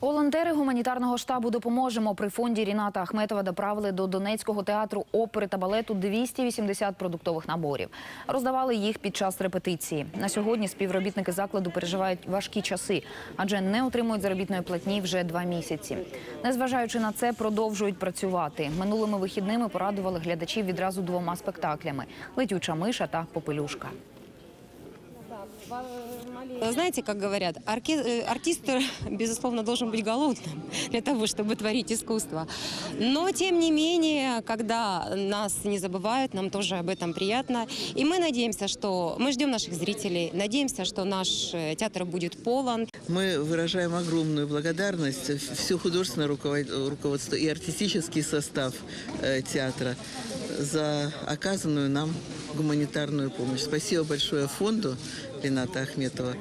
Волонтери гуманітарного штабу допоможемо при фонді Ріната Ахметова доправили до Донецького театру опери та балету 280 продуктових наборів. Роздавали їх під час репетиції. На сьогодні співробітники закладу переживають важкі часи, адже не отримують заробітної платні вже два місяці. Незважаючи на це, продовжують працювати. Минулими вихідними порадували глядачів відразу двома спектаклями: летюча миша та попелюшка. Знаете, как говорят, орке- э, артист, э, безусловно, должен быть голодным для того, чтобы творить искусство. Но, тем не менее, когда нас не забывают, нам тоже об этом приятно. И мы надеемся, что мы ждем наших зрителей, надеемся, что наш э, театр будет полон. Мы выражаем огромную благодарность все художественное руковод- руководство и артистический состав э, театра за оказанную нам гуманитарную помощь. Спасибо большое фонду Рената Ахметова.